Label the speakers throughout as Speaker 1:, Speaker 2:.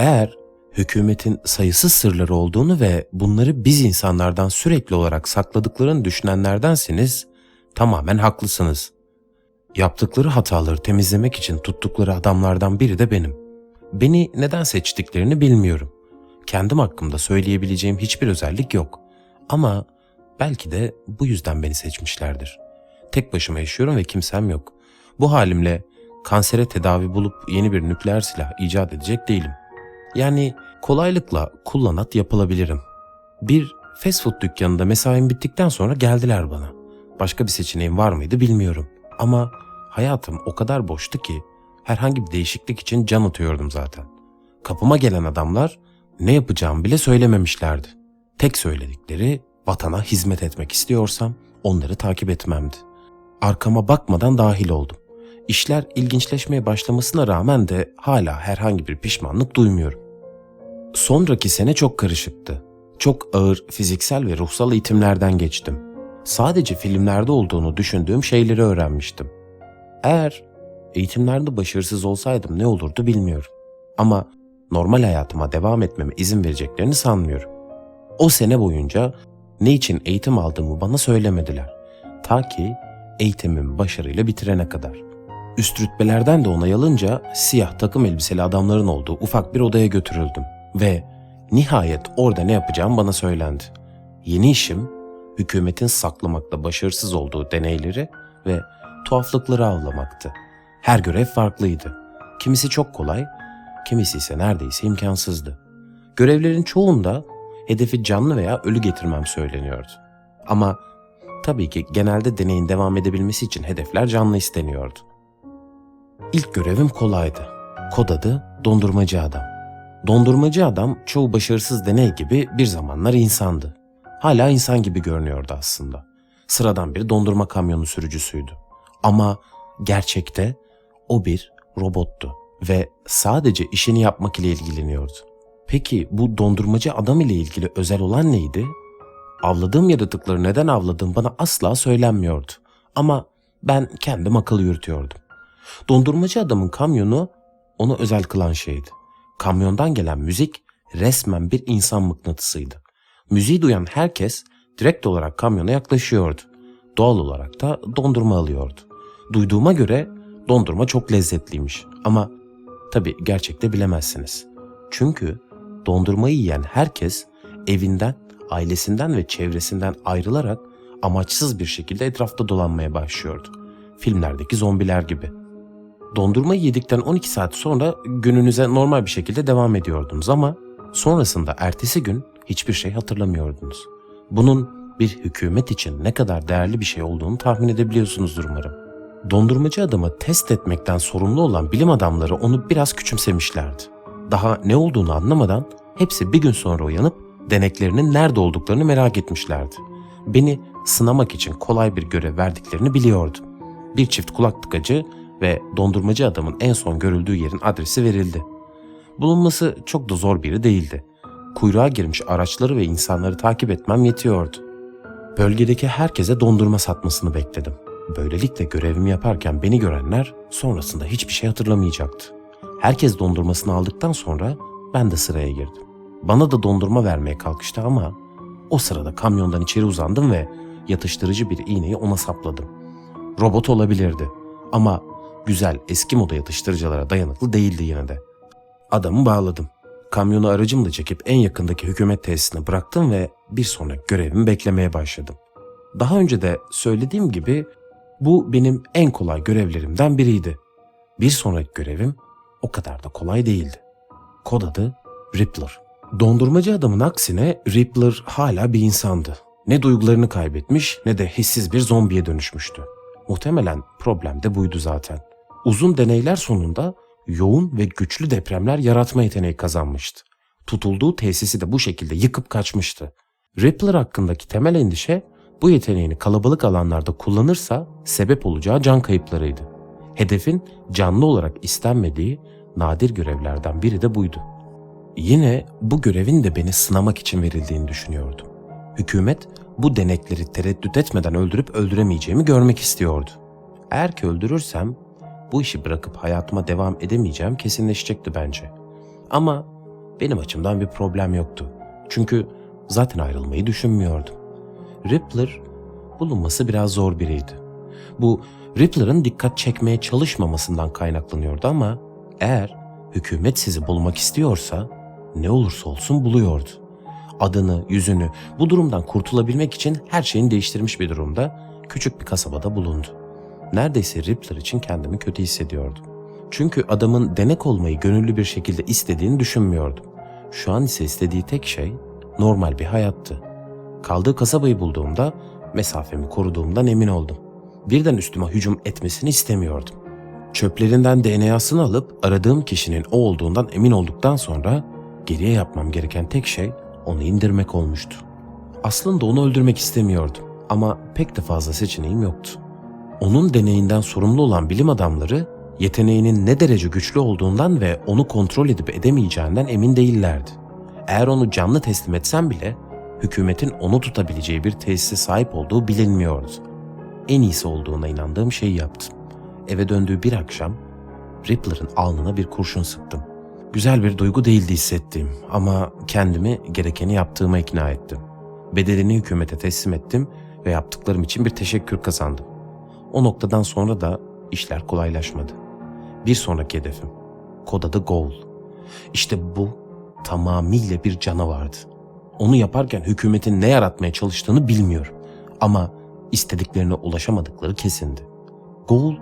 Speaker 1: Eğer hükümetin sayısız sırları olduğunu ve bunları biz insanlardan sürekli olarak sakladıklarını düşünenlerdensiniz, tamamen haklısınız. Yaptıkları hataları temizlemek için tuttukları adamlardan biri de benim. Beni neden seçtiklerini bilmiyorum. Kendim hakkımda söyleyebileceğim hiçbir özellik yok. Ama belki de bu yüzden beni seçmişlerdir. Tek başıma yaşıyorum ve kimsem yok. Bu halimle kansere tedavi bulup yeni bir nükleer silah icat edecek değilim. Yani kolaylıkla kullanat yapılabilirim. Bir fast food dükkanında mesaim bittikten sonra geldiler bana. Başka bir seçeneğim var mıydı bilmiyorum. Ama hayatım o kadar boştu ki herhangi bir değişiklik için can atıyordum zaten. Kapıma gelen adamlar ne yapacağımı bile söylememişlerdi. Tek söyledikleri vatana hizmet etmek istiyorsam onları takip etmemdi. Arkama bakmadan dahil oldum. İşler ilginçleşmeye başlamasına rağmen de hala herhangi bir pişmanlık duymuyorum. Sonraki sene çok karışıktı. Çok ağır fiziksel ve ruhsal eğitimlerden geçtim. Sadece filmlerde olduğunu düşündüğüm şeyleri öğrenmiştim. Eğer eğitimlerde başarısız olsaydım ne olurdu bilmiyorum. Ama normal hayatıma devam etmeme izin vereceklerini sanmıyorum. O sene boyunca ne için eğitim aldığımı bana söylemediler. Ta ki eğitimimi başarıyla bitirene kadar. Üst rütbelerden de onay alınca siyah takım elbiseli adamların olduğu ufak bir odaya götürüldüm. Ve nihayet orada ne yapacağım bana söylendi. Yeni işim hükümetin saklamakta başarısız olduğu deneyleri ve tuhaflıkları avlamaktı. Her görev farklıydı. Kimisi çok kolay, kimisi ise neredeyse imkansızdı. Görevlerin çoğunda hedefi canlı veya ölü getirmem söyleniyordu. Ama tabii ki genelde deneyin devam edebilmesi için hedefler canlı isteniyordu. İlk görevim kolaydı. Kod adı Dondurmacı Adam. Dondurmacı adam çoğu başarısız deney gibi bir zamanlar insandı. Hala insan gibi görünüyordu aslında. Sıradan bir dondurma kamyonu sürücüsüydü. Ama gerçekte o bir robottu ve sadece işini yapmak ile ilgileniyordu. Peki bu dondurmacı adam ile ilgili özel olan neydi? Avladığım yaratıkları neden avladığım bana asla söylenmiyordu. Ama ben kendim akıl yürütüyordum. Dondurmacı adamın kamyonu onu özel kılan şeydi. Kamyondan gelen müzik resmen bir insan mıknatısıydı. Müziği duyan herkes direkt olarak kamyona yaklaşıyordu. Doğal olarak da dondurma alıyordu. Duyduğuma göre dondurma çok lezzetliymiş ama tabi gerçekte bilemezsiniz. Çünkü dondurmayı yiyen herkes evinden, ailesinden ve çevresinden ayrılarak amaçsız bir şekilde etrafta dolanmaya başlıyordu. Filmlerdeki zombiler gibi. Dondurmayı yedikten 12 saat sonra gününüze normal bir şekilde devam ediyordunuz ama sonrasında ertesi gün hiçbir şey hatırlamıyordunuz. Bunun bir hükümet için ne kadar değerli bir şey olduğunu tahmin edebiliyorsunuzdur umarım. Dondurmacı adamı test etmekten sorumlu olan bilim adamları onu biraz küçümsemişlerdi. Daha ne olduğunu anlamadan hepsi bir gün sonra uyanıp deneklerinin nerede olduklarını merak etmişlerdi. Beni sınamak için kolay bir görev verdiklerini biliyordum. Bir çift kulak tıkacı ve dondurmacı adamın en son görüldüğü yerin adresi verildi. Bulunması çok da zor biri değildi. Kuyruğa girmiş araçları ve insanları takip etmem yetiyordu. Bölgedeki herkese dondurma satmasını bekledim. Böylelikle görevimi yaparken beni görenler sonrasında hiçbir şey hatırlamayacaktı. Herkes dondurmasını aldıktan sonra ben de sıraya girdim. Bana da dondurma vermeye kalkıştı ama o sırada kamyondan içeri uzandım ve yatıştırıcı bir iğneyi ona sapladım. Robot olabilirdi ama güzel eski moda yatıştırıcılara dayanıklı değildi yine de. Adamı bağladım. Kamyonu aracımla çekip en yakındaki hükümet tesisine bıraktım ve bir sonraki görevimi beklemeye başladım. Daha önce de söylediğim gibi bu benim en kolay görevlerimden biriydi. Bir sonraki görevim o kadar da kolay değildi. Kod adı Rippler. Dondurmacı adamın aksine Rippler hala bir insandı. Ne duygularını kaybetmiş ne de hissiz bir zombiye dönüşmüştü. Muhtemelen problem de buydu zaten. Uzun deneyler sonunda yoğun ve güçlü depremler yaratma yeteneği kazanmıştı. Tutulduğu tesisi de bu şekilde yıkıp kaçmıştı. Rippler hakkındaki temel endişe bu yeteneğini kalabalık alanlarda kullanırsa sebep olacağı can kayıplarıydı. Hedefin canlı olarak istenmediği nadir görevlerden biri de buydu. Yine bu görevin de beni sınamak için verildiğini düşünüyordum. Hükümet bu denekleri tereddüt etmeden öldürüp öldüremeyeceğimi görmek istiyordu. Eğer ki öldürürsem bu işi bırakıp hayatıma devam edemeyeceğim kesinleşecekti bence. Ama benim açımdan bir problem yoktu. Çünkü zaten ayrılmayı düşünmüyordum. Rippler bulunması biraz zor biriydi. Bu Rippler'ın dikkat çekmeye çalışmamasından kaynaklanıyordu ama eğer hükümet sizi bulmak istiyorsa ne olursa olsun buluyordu. Adını, yüzünü bu durumdan kurtulabilmek için her şeyini değiştirmiş bir durumda küçük bir kasabada bulundu. Neredeyse Rippler için kendimi kötü hissediyordum. Çünkü adamın denek olmayı gönüllü bir şekilde istediğini düşünmüyordum. Şu an ise istediği tek şey normal bir hayattı. Kaldığı kasabayı bulduğumda mesafemi koruduğumdan emin oldum. Birden üstüme hücum etmesini istemiyordum. Çöplerinden DNA'sını alıp aradığım kişinin o olduğundan emin olduktan sonra geriye yapmam gereken tek şey onu indirmek olmuştu. Aslında onu öldürmek istemiyordum ama pek de fazla seçeneğim yoktu. Onun deneyinden sorumlu olan bilim adamları yeteneğinin ne derece güçlü olduğundan ve onu kontrol edip edemeyeceğinden emin değillerdi. Eğer onu canlı teslim etsem bile hükümetin onu tutabileceği bir tesise sahip olduğu bilinmiyordu. En iyisi olduğuna inandığım şeyi yaptım. Eve döndüğü bir akşam Rippler'ın alnına bir kurşun sıktım. Güzel bir duygu değildi hissettiğim ama kendimi gerekeni yaptığıma ikna ettim. Bedelini hükümete teslim ettim ve yaptıklarım için bir teşekkür kazandım. O noktadan sonra da işler kolaylaşmadı. Bir sonraki hedefim. Kod adı Goal. İşte bu tamamıyla bir canavardı. Onu yaparken hükümetin ne yaratmaya çalıştığını bilmiyorum. Ama istediklerine ulaşamadıkları kesindi. Goal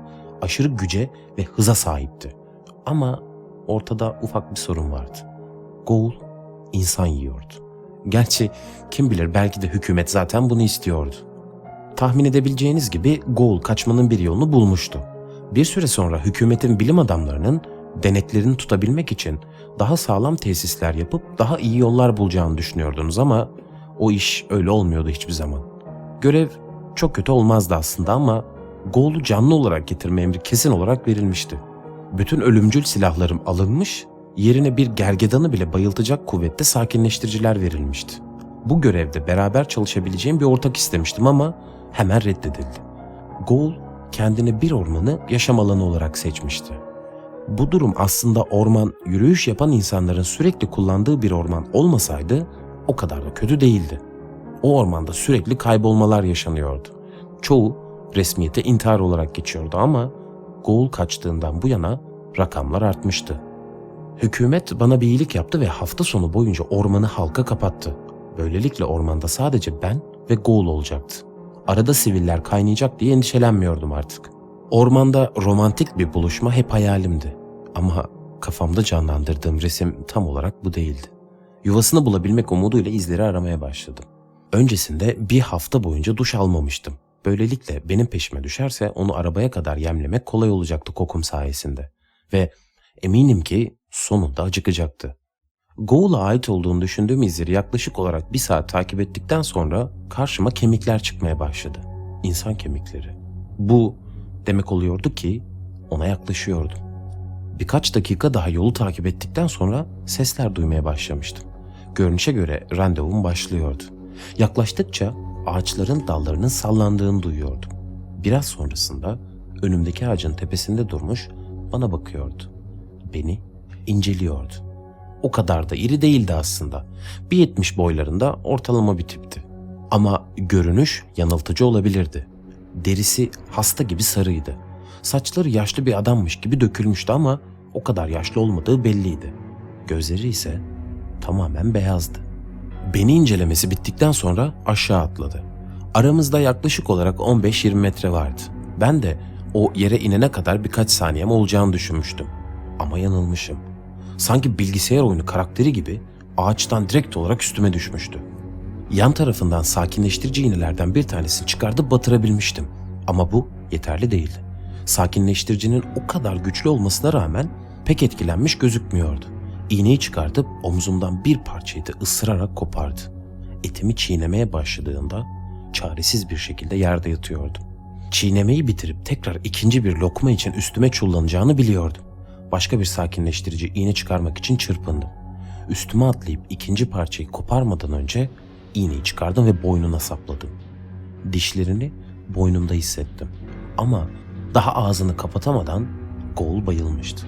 Speaker 1: aşırı güce ve hıza sahipti. Ama ortada ufak bir sorun vardı. Goal insan yiyordu. Gerçi kim bilir belki de hükümet zaten bunu istiyordu. Tahmin edebileceğiniz gibi Goal kaçmanın bir yolunu bulmuştu. Bir süre sonra hükümetin bilim adamlarının deneklerini tutabilmek için daha sağlam tesisler yapıp daha iyi yollar bulacağını düşünüyordunuz ama o iş öyle olmuyordu hiçbir zaman. Görev çok kötü olmazdı aslında ama Goal'u canlı olarak getirme emri kesin olarak verilmişti. Bütün ölümcül silahlarım alınmış, yerine bir gergedanı bile bayıltacak kuvvette sakinleştiriciler verilmişti. Bu görevde beraber çalışabileceğim bir ortak istemiştim ama hemen reddedildi. Goal kendine bir ormanı yaşam alanı olarak seçmişti. Bu durum aslında orman yürüyüş yapan insanların sürekli kullandığı bir orman olmasaydı o kadar da kötü değildi. O ormanda sürekli kaybolmalar yaşanıyordu. Çoğu resmiyete intihar olarak geçiyordu ama Goal kaçtığından bu yana rakamlar artmıştı. Hükümet bana bir iyilik yaptı ve hafta sonu boyunca ormanı halka kapattı. Böylelikle ormanda sadece ben ve Goal olacaktı. Arada siviller kaynayacak diye endişelenmiyordum artık. Ormanda romantik bir buluşma hep hayalimdi. Ama kafamda canlandırdığım resim tam olarak bu değildi. Yuvasını bulabilmek umuduyla izleri aramaya başladım. Öncesinde bir hafta boyunca duş almamıştım. Böylelikle benim peşime düşerse onu arabaya kadar yemlemek kolay olacaktı kokum sayesinde. Ve eminim ki sonunda acıkacaktı. Goğul'a ait olduğunu düşündüğüm izleri yaklaşık olarak bir saat takip ettikten sonra karşıma kemikler çıkmaya başladı. İnsan kemikleri. Bu demek oluyordu ki ona yaklaşıyordum. Birkaç dakika daha yolu takip ettikten sonra sesler duymaya başlamıştım. Görünüşe göre randevum başlıyordu. Yaklaştıkça ağaçların dallarının sallandığını duyuyordum. Biraz sonrasında önümdeki ağacın tepesinde durmuş bana bakıyordu. Beni inceliyordu. O kadar da iri değildi aslında. 1.70 boylarında ortalama bir tipti. Ama görünüş yanıltıcı olabilirdi. Derisi hasta gibi sarıydı. Saçları yaşlı bir adammış gibi dökülmüştü ama o kadar yaşlı olmadığı belliydi. Gözleri ise tamamen beyazdı. Beni incelemesi bittikten sonra aşağı atladı. Aramızda yaklaşık olarak 15-20 metre vardı. Ben de o yere inene kadar birkaç saniyem olacağını düşünmüştüm. Ama yanılmışım. Sanki bilgisayar oyunu karakteri gibi ağaçtan direkt olarak üstüme düşmüştü. Yan tarafından sakinleştirici iğnelerden bir tanesini çıkardı batırabilmiştim. Ama bu yeterli değildi. Sakinleştiricinin o kadar güçlü olmasına rağmen pek etkilenmiş gözükmüyordu. İğneyi çıkartıp omzumdan bir parçayı da ısırarak kopardı. Etimi çiğnemeye başladığında çaresiz bir şekilde yerde yatıyordum. Çiğnemeyi bitirip tekrar ikinci bir lokma için üstüme çullanacağını biliyordum. Başka bir sakinleştirici iğne çıkarmak için çırpındım. Üstüme atlayıp ikinci parçayı koparmadan önce iğneyi çıkardım ve boynuna sapladım. Dişlerini boynumda hissettim. Ama daha ağzını kapatamadan Gol bayılmıştı.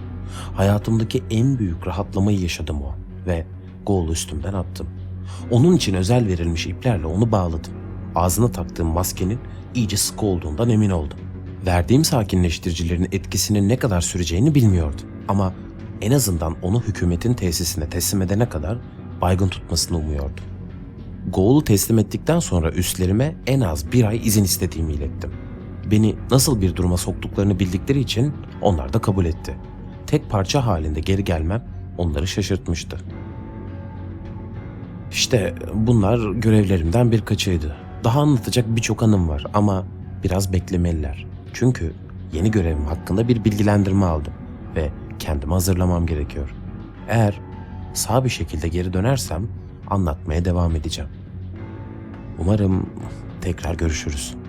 Speaker 1: Hayatımdaki en büyük rahatlamayı yaşadım o ve Goğul'u üstümden attım. Onun için özel verilmiş iplerle onu bağladım. Ağzına taktığım maskenin iyice sıkı olduğundan emin oldum. Verdiğim sakinleştiricilerin etkisinin ne kadar süreceğini bilmiyordum. Ama en azından onu hükümetin tesisine teslim edene kadar baygın tutmasını umuyordum. Goğul'u teslim ettikten sonra üstlerime en az bir ay izin istediğimi ilettim. Beni nasıl bir duruma soktuklarını bildikleri için onlar da kabul etti. Tek parça halinde geri gelmem onları şaşırtmıştı. İşte bunlar görevlerimden birkaçıydı. Daha anlatacak birçok anım var ama biraz beklemeliler. Çünkü yeni görevim hakkında bir bilgilendirme aldım ve kendimi hazırlamam gerekiyor. Eğer sağ bir şekilde geri dönersem anlatmaya devam edeceğim. Umarım tekrar görüşürüz.